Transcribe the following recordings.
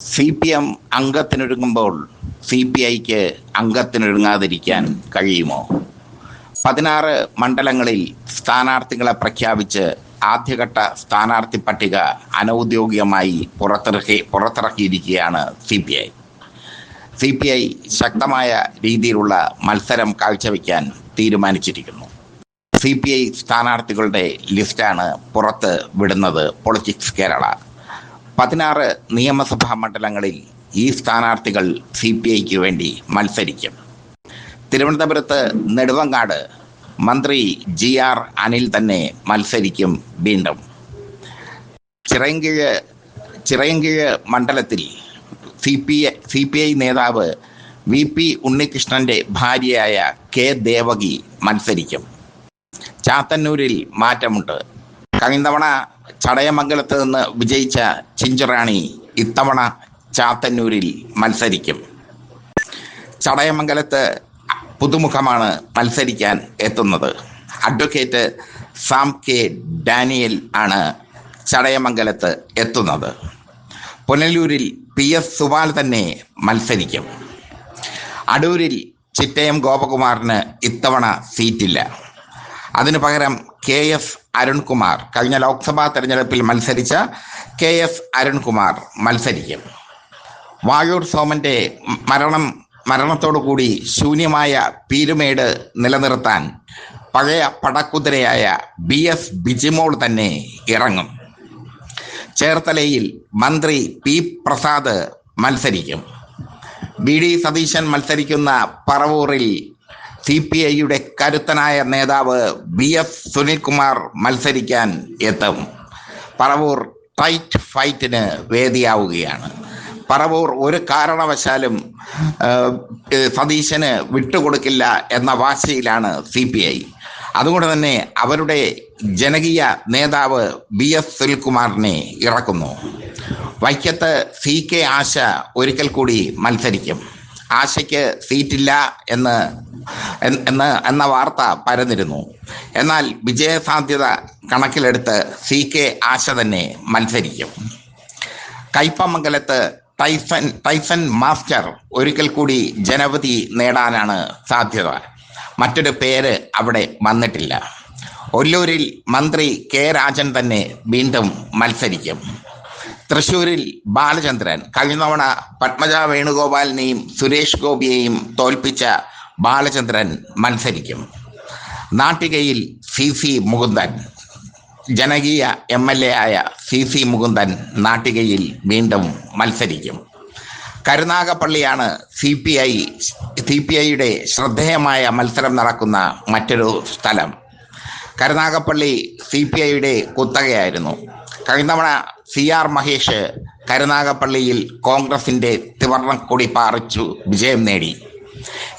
C P M അംഗത്തിനൊരുങ്ങുമ്പോൾ C P ഐക്ക് അംഗത്തിനൊരുങ്ങാതിരിക്കാൻ കഴിയുമോ? പതിനാറ് മണ്ഡലങ്ങളിൽ സ്ഥാനാർത്ഥികളെ പ്രഖ്യാപിച്ച് ആദ്യഘട്ട സ്ഥാനാർത്ഥി പട്ടിക അനൗദ്യോഗികമായി പുറത്തിറക്കി പുറത്തിറക്കിയിരിക്കുകയാണ് C P I. C P I ശക്തമായ രീതിയിലുള്ള മത്സരം കാഴ്ചവെക്കാൻ തീരുമാനിച്ചിരിക്കുന്നു. സി പി ഐ സ്ഥാനാർത്ഥികളുടെ ലിസ്റ്റാണ് പുറത്ത് വിടുന്നത് പൊളിറ്റിക്സ് കേരള. പതിനാറ് നിയമസഭാ മണ്ഡലങ്ങളിൽ ഈ സ്ഥാനാർത്ഥികൾ സി പി ഐക്ക് വേണ്ടി മത്സരിക്കും. തിരുവനന്തപുരത്ത് നെടുവങ്ങാട് മന്ത്രി ജി ആർ അനിൽ തന്നെ മത്സരിക്കും വീണ്ടും. ചിറയൻകീഴ് ചിറയൻകീഴ് മണ്ഡലത്തിൽ C P C P I നേതാവ് വി പി ഉണ്ണികൃഷ്ണന്റെ ഭാര്യയായ കെ ദേവകി മത്സരിക്കും. ചാത്തന്നൂരിൽ മാറ്റമുണ്ട്. കഴിഞ്ഞ തവണ ചടയമംഗലത്ത് നിന്ന് വിജയിച്ച ചിഞ്ചുറാണി ഇത്തവണ ചാത്തന്നൂരിൽ മത്സരിക്കും. ചടയമംഗലത്ത് പുതുമുഖമാണ് മത്സരിക്കാൻ എത്തുന്നത്. അഡ്വക്കേറ്റ് സാം കെ ഡാനിയൽ ആണ് ചടയമംഗലത്ത് എത്തുന്നത്. പുനലൂരിൽ പി എസ് സുബാൽ തന്നെ മത്സരിക്കും. അടൂരിൽ ചിറ്റയം ഗോപകുമാറിന് ഇത്തവണ സീറ്റില്ല. അതിനു പകരം കെ എഫ് അരുൺകുമാർ കഴിഞ്ഞ ലോക്സഭാ തെരഞ്ഞെടുപ്പിൽ മത്സരിച്ച കെ എഫ് അരുൺകുമാർ മത്സരിക്കും. വാഴൂർ സോമന്റെ മരണം മരണത്തോടുകൂടി ശൂന്യമായ പീരുമേട് നിലനിർത്താൻ പഴയ പടക്കുതിരയായ ബി എസ് ബിജിമോൾ തന്നെ ഇറങ്ങും. ചേർത്തലയിൽ മന്ത്രി പി പ്രസാദ് മത്സരിക്കും. ബി ഡി സതീശൻ മത്സരിക്കുന്ന പറവൂറിൽ സി പി ഐയുടെ കരുത്തനായ നേതാവ് വി എസ് സുനിൽകുമാർ മത്സരിക്കാൻ എത്തും. പറവൂർ ടൈറ്റ് ഫൈറ്റിന് വേദിയാവുകയാണ്. പറവൂർ ഒരു കാരണവശാലും സതീശന് വിട്ടുകൊടുക്കില്ല എന്ന വാശിയിലാണ് സി പി ഐ അതുകൊണ്ട് തന്നെ അവരുടെ ജനകീയ നേതാവ് ബി എസ് സുനിൽകുമാറിനെ ഇറക്കുന്നു. വൈക്കത്ത് സി കെ ആശ ഒരിക്കൽ കൂടി മത്സരിക്കും. ആശയ്ക്ക് സീറ്റില്ല എന്ന് എന്ന് എന്ന വാർത്ത പരന്നിരുന്നു. എന്നാൽ വിജയസാധ്യത കണക്കിലെടുത്ത് സി കെ ആശ തന്നെ മത്സരിക്കും. കയ്പമംഗലത്ത് ടൈസൺ ടൈസൺ മാസ്റ്റർ ഒരിക്കൽ കൂടി ജനവധി നേടാനാണ് സാധ്യത. മറ്റൊരു പേര് അവിടെ വന്നിട്ടില്ല. ഒല്ലൂരിൽ മന്ത്രി കെ രാജൻ തന്നെ വീണ്ടും മത്സരിക്കും. തൃശൂരിൽ ബാലചന്ദ്രൻ കഴിഞ്ഞ തവണ പത്മജ വേണുഗോപാലിനെയും സുരേഷ് ഗോപിയെയും തോൽപ്പിച്ച ബാലചന്ദ്രൻ മത്സരിക്കും. നാട്ടികയിൽ സി സി മുകുന്ദൻ ജനകീയ എം എൽ എ ആയ സി സി മുകുന്ദൻ നാട്ടികയിൽ വീണ്ടും മത്സരിക്കും. കരുനാഗപ്പള്ളിയാണ് C P I C P ഐയുടെ ശ്രദ്ധേയമായ മത്സരം നടക്കുന്ന മറ്റൊരു സ്ഥലം. കരുനാഗപ്പള്ളി സി പി ഐയുടെ കുത്തകയായിരുന്നു. കഴിഞ്ഞ തവണ സി ആർ മഹേഷ് കരുനാഗപ്പള്ളിയിൽ കോൺഗ്രസിന്റെ തിവർണക്കൊടി പാറിച്ചു വിജയം നേടി.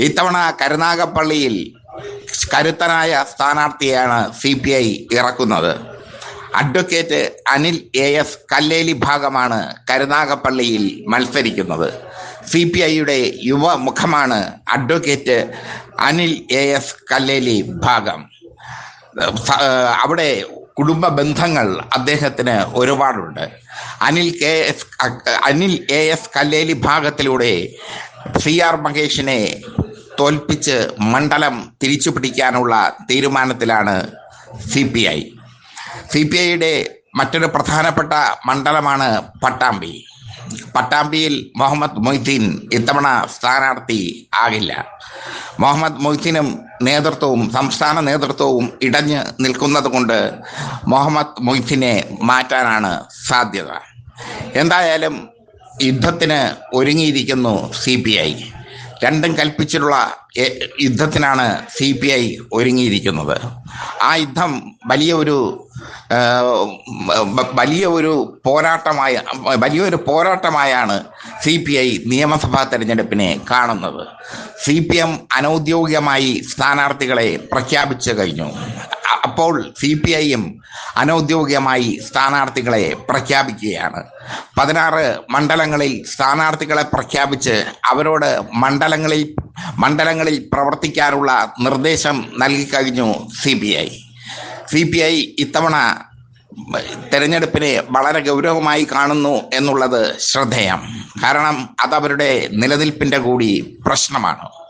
ഇത്തവണ കരുനാഗപ്പള്ളിയിൽ കരുത്തനായ സ്ഥാനാർത്ഥിയാണ് സി പി ഐ ഇറക്കുന്നത്. Advocate Anil A S Kalleli ഭാഗമാണ് കരുനാഗപ്പള്ളിയിൽ മത്സരിക്കുന്നത്. സി പി ഐയുടെ യുവമുഖമാണ് advocate Anil A S Kallelibhagam. അവിടെ കുടുംബ ബന്ധങ്ങൾ അദ്ദേഹത്തിന് ഒരുപാടുണ്ട്. Anil K S Anil A S Kalleli ഭാഗത്തിലൂടെ സി ആർ മഹേഷിനെ തോൽപ്പിച്ച് മണ്ഡലം തിരിച്ചു പിടിക്കാനുള്ള തീരുമാനത്തിലാണ് C P I. C P ഐയുടെ മറ്റൊരു പ്രധാനപ്പെട്ട മണ്ഡലമാണ് പട്ടാമ്പി. പട്ടാമ്പിയിൽ മുഹമ്മദ് മൊയ്തീൻ ഇത്തവണ സ്ഥാനാർത്ഥി ആകില്ല. മുഹമ്മദ് മൊയ്തീനും നേതൃത്വവും സംസ്ഥാന നേതൃത്വവും ഇടഞ്ഞ് നിൽക്കുന്നത് കൊണ്ട് മുഹമ്മദ് മൊയ്തീനെ മാറ്റാനാണ് സാധ്യത. എന്തായാലും യുദ്ധത്തിന് ഒരുങ്ങിയിരിക്കുന്നു സി പി ഐ. രണ്ടും കൽപ്പിച്ചിട്ടുള്ള യുദ്ധത്തിനാണ് സി പി ഐ ഒരുങ്ങിയിരിക്കുന്നത്. ആ യുദ്ധം വലിയ ഒരു വലിയ ഒരു പോരാട്ടമായ വലിയൊരു പോരാട്ടമായാണ് സി പി ഐ നിയമസഭാ തെരഞ്ഞെടുപ്പിനെ കാണുന്നത്. സി പി എം അനൗദ്യോഗികമായി സ്ഥാനാർത്ഥികളെ പ്രഖ്യാപിച്ചു കഴിഞ്ഞു. അപ്പോൾ സി പി ഐയും അനൗദ്യോഗികമായി സ്ഥാനാർത്ഥികളെ പ്രഖ്യാപിക്കുകയാണ്. പതിനാറ് മണ്ഡലങ്ങളിൽ സ്ഥാനാർത്ഥികളെ പ്രഖ്യാപിച്ച് അവരോട് മണ്ഡലങ്ങളിൽ മണ്ഡലങ്ങളിൽ പ്രവർത്തിക്കാനുള്ള നിർദ്ദേശം നൽകിക്കഴിഞ്ഞു C P I. C P I ഇത്തവണ തെരഞ്ഞെടുപ്പിനെ വളരെ ഗൗരവമായി കാണുന്നു എന്നുള്ളത് ശ്രദ്ധേയം. കാരണം അതവരുടെ നിലനിൽപ്പിന്റെ കൂടി പ്രശ്നമാണ്.